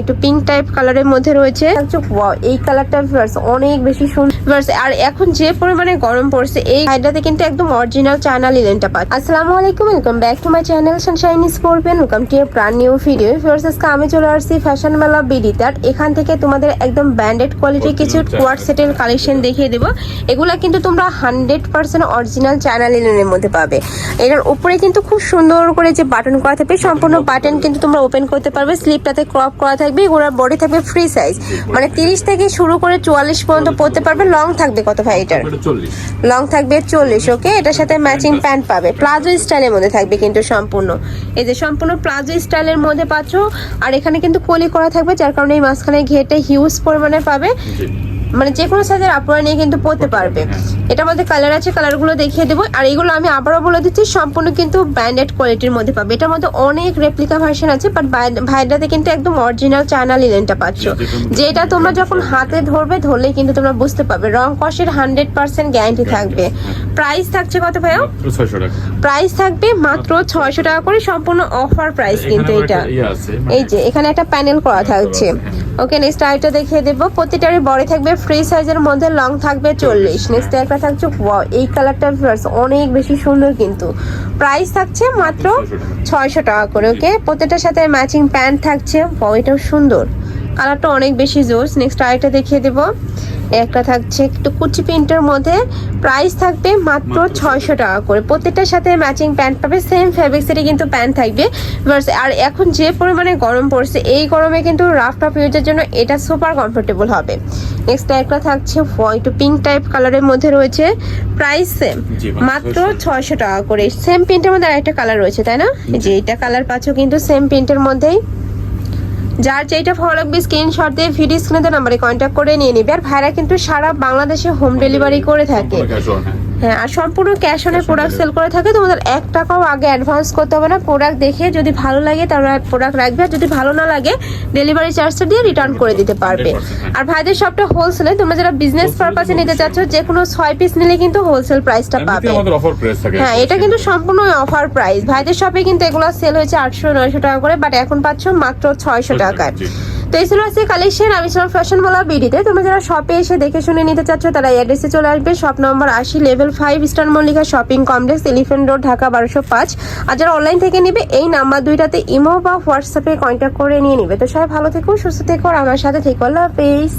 একটু pink type কালারের মধ্যে রয়েছে। এই কালারটা ভিউয়ার্স অনেক বেশি সুন্দর ভিউয়ার্স আর এখন যে পরিমাণে গরম পড়ছে এই হাইড্রাতে কিন্তু একদম অরিজিনাল চায়না লিলেনটা পাচ্ছে। আসসালামু আলাইকুম welcome back to my channel Sunshine Scorpion welcome to brand new video viewers আজকে আমি চলে আসছি ফ্যাশন মেলা বিডিতে আর এখান থেকে তোমাদের একদম ব্র্যান্ডেড কোয়ালিটির কিছু কোয়ার সেটের কালেকশন দেখিয়ে দেবো। এগুলা কিন্তু তোমরা হান্ড্রেড পার্সেন্ট অরিজিনাল চায়না লিলেনের মধ্যে পাবে। এটার উপরে কিন্তু খুব সুন্দর করে যে বাটন করা থাকবে সম্পূর্ণ বাটন কিন্তু তোমরা ওপেন করতে পারবে স্লিপটাতে ক্রপ করা থাকবে এগুলোর বডি থাকবে ফ্রি সাইজ মানে তিরিশ থেকে শুরু করে চুয়াল্লিশ পর্যন্ত পড়তে পারবে লং থাকবে কত ভাই এটার? লং থাকবে চল্লিশ ওকে এটার সাথে ম্যাচিং প্যান্ট পাবে। প্লাজো স্টাইলের মধ্যে থাকবে কিন্তু সম্পূর্ণ। এই যে সম্পূর্ণ প্লাজো স্টাইলের মধ্যে পাচ্ছ আর এখানে কিন্তু কলি করা থাকবে যার কারণে এই মাঝখানে ঘেটে হিউজ পরিমাণে পাবে। মানে যে কোনো সাইজের আপনারা নিয়ে কিন্তু পড়তে পারবে। এটার মধ্যে কালার আছে কালারগুলো দেখিয়ে দেবো। আর এগুলো আমি আবারও বলে দিচ্ছি সম্পূর্ণ কিন্তু ব্র্যান্ডেড কোয়ালিটির মধ্যে পাবে। এটার মধ্যে অনেক রেপ্লিকা ভার্সন আছে বাট ভাইডাতে কিন্তু একদম অরিজিনাল চায়না লিলেনটা পাচ্ছ। যেটা তোমরা যখন হাতে ধরবে ধরলেই কিন্তু তোমরা বুঝতে পারবে। রং কষের হান্ড্রেড পার্সেন্ট গ্যারান্টি থাকবে। প্রাইস থাকছে কত ভাইয়া? প্রাইস থাকবে মাত্র ছয়শো টাকা করে সম্পূর্ণ অফার প্রাইস কিন্তু এটা। ইয়ে মানে এই যে এখানে একটা প্যানেল করা থাকছে। ওকে নেক্সট আরেকটা দেখিয়ে দেবো। প্রতিটারই বডি থাকবে ফ্রি সাইজের মধ্যে লং থাকবে চল্লিশ। নেক্সট একটা থাকছে এই কালারটা অনেক বেশি সুন্দর কিন্তু। প্রাইস থাকছে মাত্র ছয়শো টাকা করে ওকে প্রতিটার সাথে ম্যাচিং প্যান্ট থাকছে এটাও সুন্দর। কালারটা অনেক বেশি জোর নেক্সট আরেকটা দেখিয়ে দেবো। একটা থাকছে একটু কুচি প্রিন্টের মধ্যে। প্রাইস থাকবে মাত্র ছয়শো টাকা করে। প্রত্যেকটার সাথে ম্যাচিং প্যান্ট পাবে সেম ফ্যাব্রিক্সেরই কিন্তু প্যান্ট থাকবে। আর এখন যে পরিমাণে গরম পড়ছে এই গরমে কিন্তু রাফ টপ ইউজের জন্য এটা সুপার কমফোর্টেবল হবে। নেক্সট একটা থাকছে একটু পিঙ্ক টাইপ কালারের মধ্যে রয়েছে। প্রাইস সেম মাত্র 600 ছয়শো। টাকা করে। সেম প্রিন্টের মধ্যে আরেকটা কালার রয়েছে তাই না? যে এটা কালার পাচ্ছ কিন্তু সেম প্রিন্টের মধ্যেই। যার যেটা ভালো লাগবে স্ক্রিনশট দিয়ে ভিডিও স্ক্রিনে নাম্বারে কন্ট্যাক্ট করে নিয়ে নিবে। আর ভাইরা কিন্তু সারা বাংলাদেশে হোম ডেলিভারি করে থাকে। হ্যাঁ। আর সম্পূর্ণ ক্যাশ অনে প্রোডাক্ট সেল করে থাকে তোমাদের এক টাকাও আগে অ্যাডভান্স করতে হবে না। প্রোডাক্ট দেখে যদি ভালো লাগে তাহলে প্রোডাক্ট রাখবে। আর যদি ভালো না লাগে ডেলিভারি চার্জটা দিয়ে রিটার্ন করে দিতে পারবে। 100%। আর ভাইদের সবটা হোলসেলে তোমরা যারা বিজনেস পারপাসে নিতে চাচ্ছ যে কোনো ছয় পিস নিলে কিন্তু হোলসেল প্রাইসটা পাবে। হ্যাঁ এটা কিন্তু সম্পূর্ণ অফার প্রাইস ভাইদের শপে কিন্তু এগুলো সেল হয়েছে আটশো নয়শো টাকা করে বাট এখন পাচ্ছ মাত্র ছয়শো টাকায়। তো এই ছিল আজকে কালেকশন আমি ছিলাম ফ্যাশন বলা বিডিতে তোমরা যারা শপে এসে দেখে শুনে নিতে চাচ্ছ, তারা অ্যাড্রেসে চলে আসবে। শপ নম্বর আশি level five star Mallika shopping complex elephant road Dhaka বারোশো পাঁচ। আর যারা অনলাইন থেকে নিবে, এই নাম্বার দুইটাতে ইমো বা হোয়াটসঅ্যাপে কন্ট্যাক্ট করে নিয়ে নিবে। তো সবাই ভালো থেকো, সুস্থ থেকো, আর আমার সাথে থেকো। আল্লাহ হাফেজ।